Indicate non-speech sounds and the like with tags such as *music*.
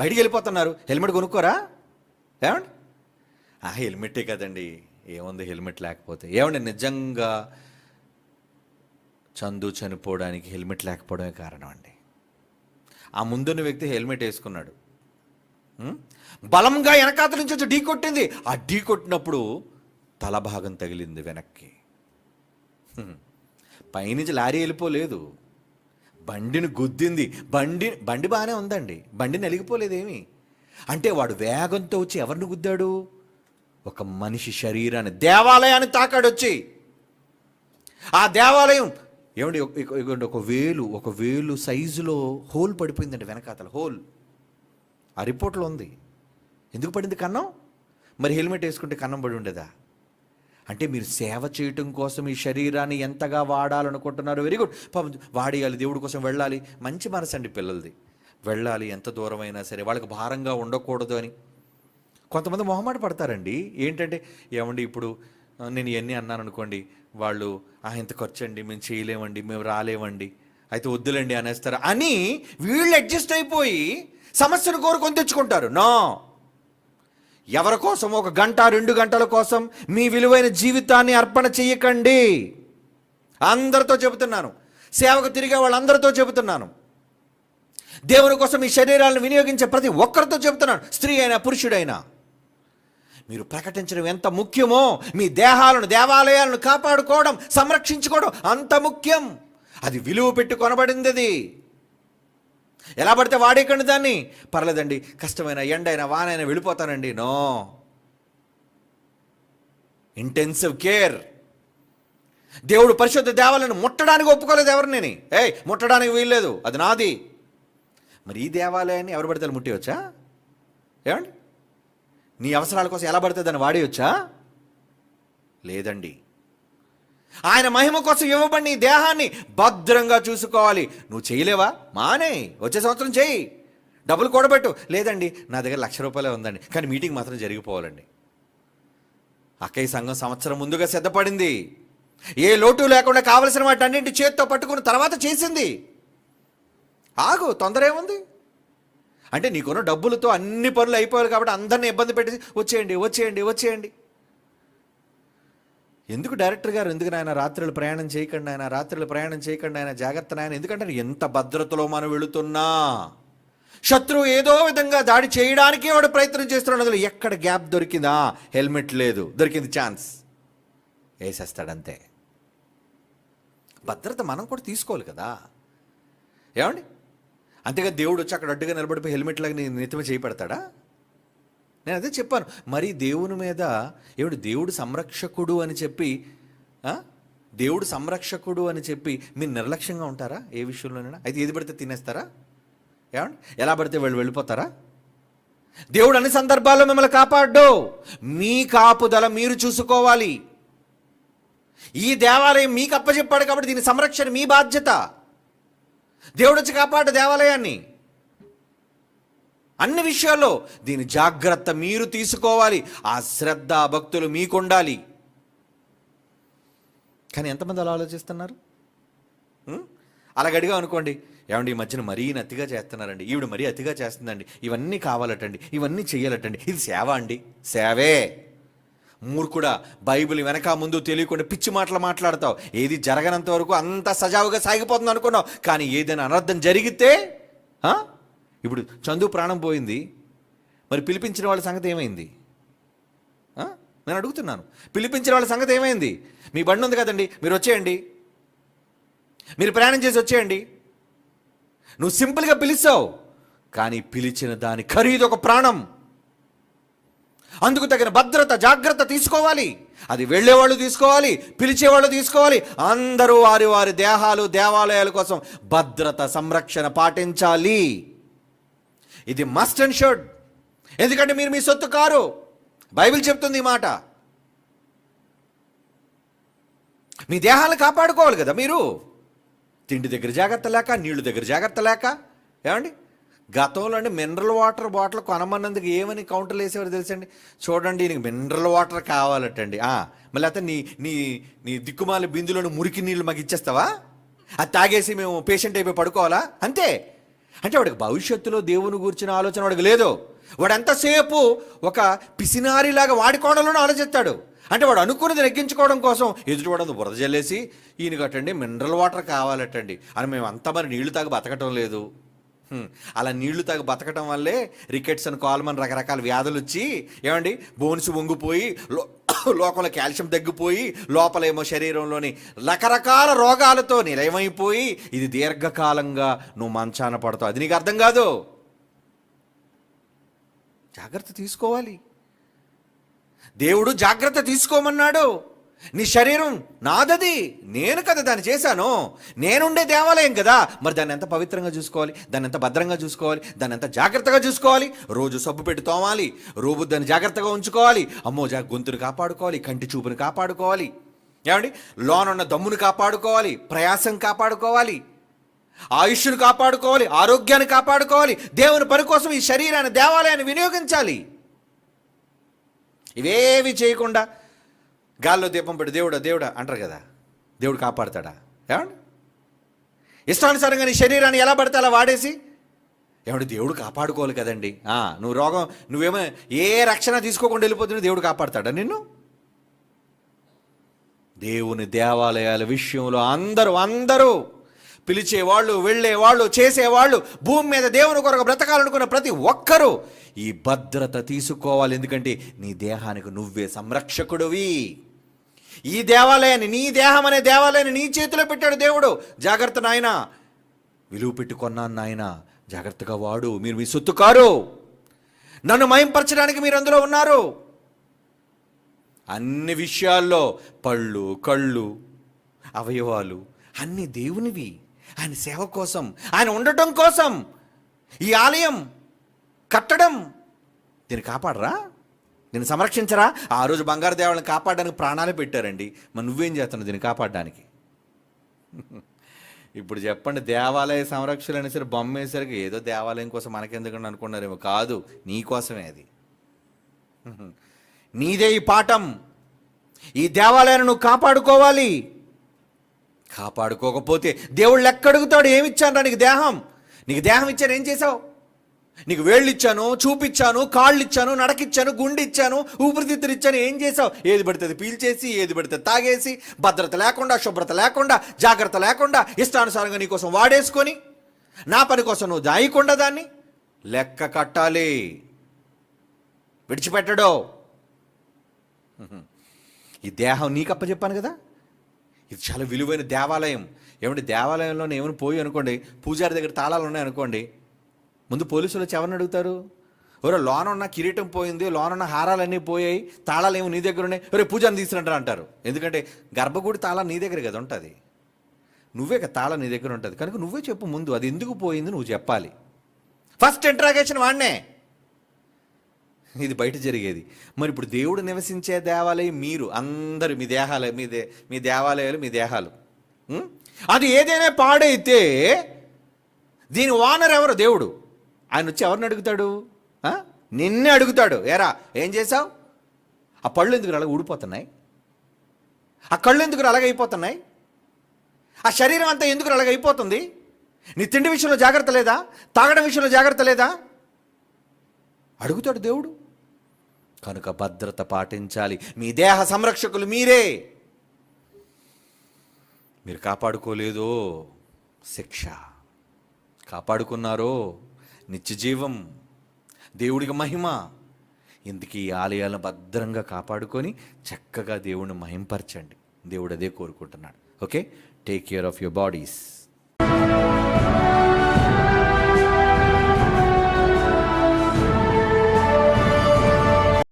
బయటికి వెళ్ళిపోతున్నారు. హెల్మెట్ కొనుక్కోరా? ఏమండి? ఆ హెల్మెటే కదండి. ఏముంది హెల్మెట్ లేకపోతే? ఏమండి నిజంగా చందు చనిపోవడానికి హెల్మెట్ లేకపోవడమే కారణం అండి. ఆ ముందున్న వ్యక్తి హెల్మెట్ వేసుకున్నాడు. బలంగా వెనకాత నుంచి వచ్చి ఢీ కొట్టింది. ఆ ఢీ కొట్టినప్పుడు తల భాగం తగిలింది వెనక్కి. పైనుంచి లారీ వెళ్ళిపోలేదు. బండిని గుద్దింది. బండి బండి బాగానే ఉందండి. బండి నలిగిపోలేదేమి. అంటే వాడు వేగంతో వచ్చి ఎవరిని గుద్దాడు? ఒక మనిషి శరీరాన్ని దేవాలయాన్ని తాకాడు వచ్చి ఆ దేవాలయం ఏమండి ఒక- ఇగోండి ఒక వేలు ఒక వేలు సైజులో హోల్ పడిపోయిందండి వెనకాతల హోల్. ఆ రిపోర్ట్లో ఉంది. ఎందుకు పడింది కన్నం? మరి హెల్మెట్ వేసుకుంటే కన్నం పడి ఉండేదా? అంటే మీరు సేవ చేయటం కోసం ఈ శరీరాన్ని ఎంతగా వాడాలనుకుంటున్నారు వెరీ గుడ్. పాపం వాడేయాలి దేవుడి కోసం వెళ్ళాలి. మంచి మనసు అండి పిల్లలది. వెళ్ళాలి ఎంత దూరమైనా సరే. వాళ్ళకి భారంగా ఉండకూడదు అని. కొంతమంది మొహమాట పడతారండి. ఏంటంటే ఏమండి ఇప్పుడు నేను ఇవన్నీ అన్నాను అనుకోండి వాళ్ళు ఆ ఇంత ఖర్చు అండి మేము చేయలేమండి మేము రాలేమండి. అయితే వద్దులండి అనేస్తారు. అని వీళ్ళు అడ్జస్ట్ అయిపోయి సమస్యను కోరుకొని తెచ్చుకుంటారు. నో. ఎవరి కోసం? ఒక గంట రెండు గంటల కోసం మీ విలువైన జీవితాన్ని అర్పణ చెయ్యకండి. అందరితో చెబుతున్నాను. సేవకు తిరిగే వాళ్ళందరితో చెబుతున్నాను. దేవుని కోసం మీ శరీరాలను వినియోగించే ప్రతి ఒక్కరితో చెబుతున్నాను. స్త్రీ అయినా పురుషుడైనా. మీరు ప్రకటించడం ఎంత ముఖ్యమో మీ దేహాలను దేవాలయాలను కాపాడుకోవడం సంరక్షించుకోవడం అంత ముఖ్యం. అది విలువ పెట్టి కొనబడింది అది ఎలా పడితే వాడేయకండి దాన్ని. పర్లేదండి కష్టమైన ఎండైనా వానైనా వెళ్ళిపోతానండి. నో. ఇంటెన్సివ్ కేర్ దేవుడు పరిశుద్ధ దేవాలను ముట్టడానికి ఒప్పుకోలేదు ఎవరిని ఏయ్ ముట్టడానికి వీల్లేదు. అది నాది. మరి ఈ దేవాలయాన్ని ఎవరు పడితే వాళ్ళు ముట్టేయచ్చా? ఏమండి? నీ అవసరాల కోసం ఎలా పడితే దాన్ని వాడేయొచ్చా? లేదండి. ఆయన మహిమ కోసం ఇవ్వబడిన దేహాన్ని భద్రంగా చూసుకోవాలి. నువ్వు చేయలేవా? మానే. వచ్చే సంవత్సరం చేయి. డబ్బులు కూడబెట్టు. లేదండి నా దగ్గర లక్ష రూపాయలే ఉందండి. కానీ మీటింగ్ మాత్రం జరిగిపోవాలండి. అక్కయ్య సంఘం సంవత్సరం ముందుగా సిద్ధపడింది. ఏ లోటు లేకుండా కావలసిన వాటి అన్నింటి చేత్తో పట్టుకుని తర్వాత చేసింది. ఆగు తొందర ఏముంది? అంటే నీకున్న డబ్బులతో అన్ని పనులు అయిపోయారు కాబట్టి అందరిని ఇబ్బంది పెట్టి వచ్చేయండి వచ్చేయండి వచ్చేయండి. ఎందుకు డైరెక్టర్ గారు? ఎందుకు నాయన రాత్రులు ప్రయాణం చేయకండి ఆయన రాత్రులు ప్రయాణం చేయకండి ఆయన జాగ్రత్త నాయన. ఎందుకంటే ఎంత భద్రతలో మనం వెళుతున్నా? శత్రువు ఏదో విధంగా దాడి చేయడానికి వాడు ప్రయత్నం చేస్తున్నాడు. ఎక్కడ గ్యాప్ దొరికిందా? హెల్మెట్ లేదు. దొరికింది ఛాన్స్. వేసేస్తాడంతే. భద్రత మనం కూడా తీసుకోవాలి కదా. ఏమండి? అంతేగా దేవుడు వచ్చి అక్కడ అడ్డుగా నిలబడిపోయి హెల్మెట్ లాగా నీ నెత్తిమ చేయి పెడతాడా? నేను అదే చెప్పాను. మరి దేవుని మీద ఏమిటి? దేవుడు సంరక్షకుడు అని చెప్పి దేవుడు సంరక్షకుడు అని చెప్పి మీరు నిర్లక్ష్యంగా ఉంటారా? ఏ విషయంలోనైనా? అయితే ఏది పడితే తినేస్తారా? ఏమండి? ఎలా పడితే వాళ్ళు వెళ్ళిపోతారా? దేవుడు అన్ని సందర్భాల్లో మిమ్మల్ని కాపాడ్డు మీ కాపుదల మీరు చూసుకోవాలి. ఈ దేవాలయం మీకు అప్పచెప్పాడు కాబట్టి దీని సంరక్షణ మీ బాధ్యత. దేవుడు వచ్చి కాపాడు దేవాలయాన్ని. అన్ని విషయాల్లో దీని జాగ్రత్త మీరు తీసుకోవాలి ఆ శ్రద్ధ భక్తులు మీకు ఉండాలి కానీ ఎంతమంది అలా ఆలోచిస్తున్నారు? అలాగడిగా అనుకోండి ఏమండి ఈ మధ్యన మరీ అతిగా చేస్తున్నారండి ఈవిడ మరీ అతిగా చేస్తుందండి ఇవన్నీ కావాలటండి ఇవన్నీ చెయ్యాలటండి ఇది సేవ అండి సేవే. మూర్ఖుడా బైబిల్ వెనక ముందు తెలియకుండా పిచ్చి మాటలు మాట్లాడతావు ఏది జరగనంత వరకు అంత సజావుగా సాగిపోతుంది అనుకున్నావు కానీ ఏదైనా అనర్థం జరిగితే ఇప్పుడు చందు ప్రాణం పోయింది మరి పిలిపించిన వాళ్ళ సంగతి ఏమైంది? నేను అడుగుతున్నాను. పిలిపించిన వాళ్ళ సంగతి ఏమైంది? మీ బండి ఉంది కదండి మీరు వచ్చేయండి. మీరు ప్రయాణం చేసి వచ్చేయండి. నువ్వు సింపుల్గా పిలిచావు కానీ పిలిచిన దాని ఖరీదు ఒక ప్రాణం. అందుకు తగిన భద్రత జాగ్రత్త తీసుకోవాలి. అది వెళ్ళేవాళ్ళు తీసుకోవాలి పిలిచేవాళ్ళు తీసుకోవాలి. అందరూ వారి వారి దేహాలు దేవాలయాల కోసం భద్రత సంరక్షణ పాటించాలి. ఇది మస్ట్ అండ్ షుడ్ ఎందుకంటే మీరు మీ సొత్తు కారు. బైబిల్ చెప్తుంది ఈ మాట. మీ దేహాలను కాపాడుకోవాలి కదా మీరు. తిండి దగ్గర జాగ్రత్త లేక నీళ్ళు దగ్గర జాగ్రత్త లేక. ఏమండి? గతంలో అండి మినరల్ వాటర్ బాటిల్ కొనమన్నందుకు ఏమని కౌంటర్లు వేసేవారు తెలుసండి? చూడండి నీకు మినరల్ వాటర్ కావాలటండి. మళ్ళీ అయితే నీ నీ నీ దిక్కుమాల బిందులోని మురికి నీళ్ళు మాకు ఇచ్చేస్తావా? అది తాగేసి మేము పేషెంట్ అయిపోయి పడుకోవాలా? అంతే. అంటే వాడికి భవిష్యత్తులో దేవుని గురించిన ఆలోచన వాడికి లేదు. వాడు ఎంతసేపు ఒక పిసినారిలాగా వాడి కోణంలోనే ఆలోచిస్తాడు. అంటే వాడు అనుకున్నది నెగ్గించుకోవడం కోసం ఎదుటివాడు బురద జల్లేసి ఈయన కట్టండి మినరల్ వాటర్ కావాలటండి. అని మేము అంతా మరి నీళ్ళు తాగి బతకటం లేదు. అలా నీళ్ళు తాగి బతకటం వల్లే రికెట్స్ అని కాల్మన్ రకరకాల వ్యాధులు వచ్చి ఏమండి బోన్స్ వంగిపోయి లో *laughs* లోకంలో కాల్షియం తగ్గిపోయి లోపలేమో శరీరంలోని రకరకాల రోగాలతో నిలయమైపోయి ఇది దీర్ఘకాలంగా నువ్వు మంచాన పడతావు. అది నీకు అర్థం కాదు. జాగ్రత్త తీసుకోవాలి. దేవుడు జాగ్రత్త తీసుకోమన్నాడు. నీ శరీరం నాదది. నేను కదా దాన్ని చేశాను. నేనుండే దేవాలయం కదా. మరి దాన్ని ఎంత పవిత్రంగా చూసుకోవాలి? దాన్ని ఎంత భద్రంగా చూసుకోవాలి? దాన్ని ఎంత జాగ్రత్తగా చూసుకోవాలి? రోజు సబ్బు పెట్టి తోమాలి. రోజు దాన్ని జాగ్రత్తగా ఉంచుకోవాలి. అమ్మో జా గొంతుని కాపాడుకోవాలి. కంటి చూపును కాపాడుకోవాలి. ఏమండి? లోనున్న దమ్మును కాపాడుకోవాలి. ప్రయాసం కాపాడుకోవాలి. ఆయుష్ను కాపాడుకోవాలి. ఆరోగ్యాన్ని కాపాడుకోవాలి. దేవుని పని కోసం ఈ శరీరాన్ని దేవాలయాన్ని వినియోగించాలి. ఇవేవి చేయకుండా గాల్లో దీపం పెట్టి దేవుడా దేవుడా అంటారు కదా. దేవుడు కాపాడుతాడా? ఏమండి? ఇష్టానుసారంగా నీ శరీరాన్ని ఎలా పడితే అలా వాడేసి? ఏమండి దేవుడు కాపాడుకోవాలి కదండి. నువ్వు రోగం నువ్వేమో ఏ రక్షణ తీసుకోకుండా వెళ్ళిపోతున్నా దేవుడు కాపాడతాడా నిన్ను? దేవుని దేవాలయాల విషయంలో అందరూ అందరూ పిలిచేవాళ్ళు వెళ్ళేవాళ్ళు చేసేవాళ్ళు భూమి మీద దేవుని కొరకు బ్రతకాలనుకున్న ప్రతి ఒక్కరూ ఈ భద్రత తీసుకోవాలి. ఎందుకంటే నీ దేహానికి నువ్వే సంరక్షకుడివి. ఈ దేవాలయాన్ని నీ దేహం అనే దేవాలయాన్ని నీ చేతిలో పెట్టాడు దేవుడు. జాగ్రత్త నాయన. విలువ పెట్టుకున్నాను నాయన. జాగ్రత్తగా వాడు. మీరు మీ సొత్తు కారు. నన్ను మయంపరచడానికి మీరు అందులో ఉన్నారు. అన్ని విషయాల్లో పళ్ళు కళ్ళు అవయవాలు అన్ని దేవునివి. ఆయన సేవ కోసం ఆయన ఉండటం కోసం ఈ ఆలయం కట్టడం. దీన్ని కాపాడరా? దీన్ని సంరక్షించరా? ఆ రోజు బంగారు దేవాలను కాపాడడానికి ప్రాణాలు పెట్టారండి. మరి నువ్వేం చేస్తున్నావు దీన్ని కాపాడడానికి? *laughs* ఇప్పుడు చెప్పండి దేవాలయ సంరక్షణ అనేసరి బొమ్మేసరికి బొమ్మ వేసరికి ఏదో దేవాలయం కోసం మనకెందుకని అనుకున్నారేమో. కాదు నీకోసమే అది. *laughs* నీదే ఈ పాఠం. ఈ దేవాలయాన్ని నువ్వు కాపాడుకోవాలి. కాపాడుకోకపోతే దేవుళ్ళు ఎక్కడుగుతాడు ఏమిచ్చాను నీకు దేహం? నీకు దేహం ఇచ్చాను ఏం చేసావు నీకు వేళ్ళు ఇచ్చాను చూపిచ్చాను కాళ్ళు ఇచ్చాను నడకిచ్చాను గుండె ఇచ్చాను ఊపిరితిత్తులు ఇచ్చాను ఏం చేసావు ఏది పడితే అది పీల్చేసి ఏది పడితే తాగేసి భద్రత లేకుండా శుభ్రత లేకుండా జాగ్రత్త లేకుండా ఇష్టానుసారంగా నీకోసం వాడేసుకొని నా పని కోసం నువ్వు దాయకుండా దాన్ని లెక్క కట్టాలి. విడిచిపెట్టడో. ఈ దేహం నీకు అప్పచెప్పాను కదా? ఇది చాలా విలువైన దేవాలయం. ఏమంటే దేవాలయంలో ఏమైనా పోయి అనుకోండి పూజారి దగ్గర తాళాలు ఉన్నాయి అనుకోండి ముందు పోలీసులు వచ్చి ఎవరిని అడుగుతారు? ఎవరో లోన ఉన్న కిరీటం పోయింది లోన ఉన్న హారాలన్నీ పోయాయి తాళాలు ఏమో నీ దగ్గర ఉన్నాయి. ఎవరో పూజాని తీసుకురంటారు అంటారు. ఎందుకంటే గర్భగుడి తాళం నీ దగ్గర కదా ఉంటుంది. నువ్వే తాళం నీ దగ్గర ఉంటుంది. కనుక నువ్వే చెప్పు ముందు అది ఎందుకు పోయింది నువ్వు చెప్పాలి. ఫస్ట్ ఇంట్రాగేషన్ వాడినే. ఇది బయట జరిగేది. మరి ఇప్పుడు దేవుడు నివసించే దేవాలయం మీరు అందరు మీ దేహాలయం మీ దే మీ దేవాలయాలు మీ దేహాలు. అది ఏదైనా పాడైతే దీని ఓనర్ ఎవరు? దేవుడు. ఆయన వచ్చి ఎవరిని అడుగుతాడు? నిన్నే అడుగుతాడు. ఏరా ఏం చేసావు ఆ పళ్ళు ఎందుకు అలాగే ఊడిపోతున్నాయి? ఆ కళ్ళు ఎందుకు అలాగ అయిపోతున్నాయి? ఆ శరీరం అంతా ఎందుకు అలాగ అయిపోతుంది? నీ తిండి విషయంలో జాగ్రత్త లేదా? తాగడం విషయంలో జాగ్రత్త లేదా? అడుగుతాడు దేవుడు. కనుక భద్రత పాటించాలి. మీ దేహ సంరక్షకులు మీరే. మీరు కాపాడుకోలేదో శిక్ష. కాపాడుకున్నారో నిత్యజీవం దేవుడికి మహిమ. ఇందుకు ఈ ఆలయాలను భద్రంగా కాపాడుకొని చక్కగా దేవుడిని మహింపరచండి. దేవుడు అదే కోరుకుంటున్నాడు. Okay? Take care of your bodies